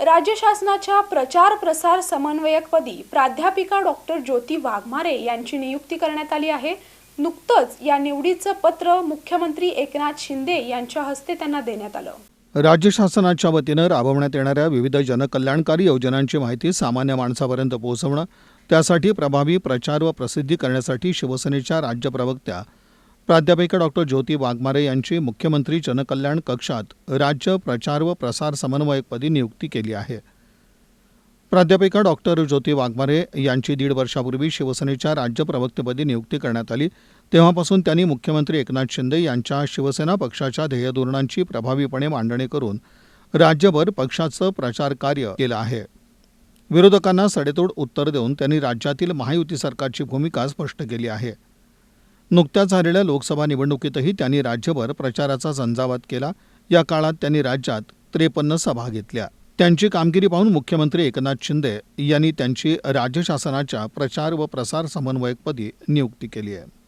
राज्य शासनाच्या प्रचार प्रसार समन्वयकपदी प्राध्यापिका डॉक्टर ज्योती वाघमारे यांची नियुक्ती करण्यात आली आहे. नुकतंच या निवडीचं पत्र मुख्यमंत्री एकनाथ शिंदे यांच्या हस्ते त्यांना देण्यात आलं. राज्य शासनाच्या वतीनं राबवण्यात येणाऱ्या विविध जनकल्याणकारी योजनांची माहिती सामान्य माणसापर्यंत पोहोचवणं त्यासाठी प्रभावी प्रचार व प्रसिद्धी करण्यासाठी शिवसेनेच्या राज्य प्रवक्त्या प्राध्यापिका डॉक्टर ज्योती वाघमारे यांची मुख्यमंत्री जनकल्याण कक्षात राज्य प्रचार व प्रसार समन्वयकपदी नियुक्ती केली आहे. प्राध्यापिका डॉक्टर ज्योती वाघमारे यांची दीड वर्षापूर्वी शिवसेनेच्या राज्य प्रवक्तेपदी नियुक्ती करण्यात आली. तेव्हापासून त्यांनी मुख्यमंत्री एकनाथ शिंदे यांच्या शिवसेना पक्षाच्या ध्येयधोरणांची प्रभावीपणे मांडणी करून राज्यभर पक्षाचं प्रचार कार्य केलं आहे. विरोधकांना सडेतोड उत्तर देऊन त्यांनी राज्यातील महायुती सरकारची भूमिका स्पष्ट केली आहे. नुकत्याच झालेल्या लोकसभा निवडणुकीतही त्यांनी राज्यभर प्रचाराचा झंझावात केला. या काळात त्यांनी राज्यात त्रेपन्न सभा घेतल्या. त्यांची कामगिरी पाहून मुख्यमंत्री एकनाथ शिंदे यांनी त्यांची राज्य शासनाच्या प्रचार व प्रसार समन्वयकपदी नियुक्ती केली आहे.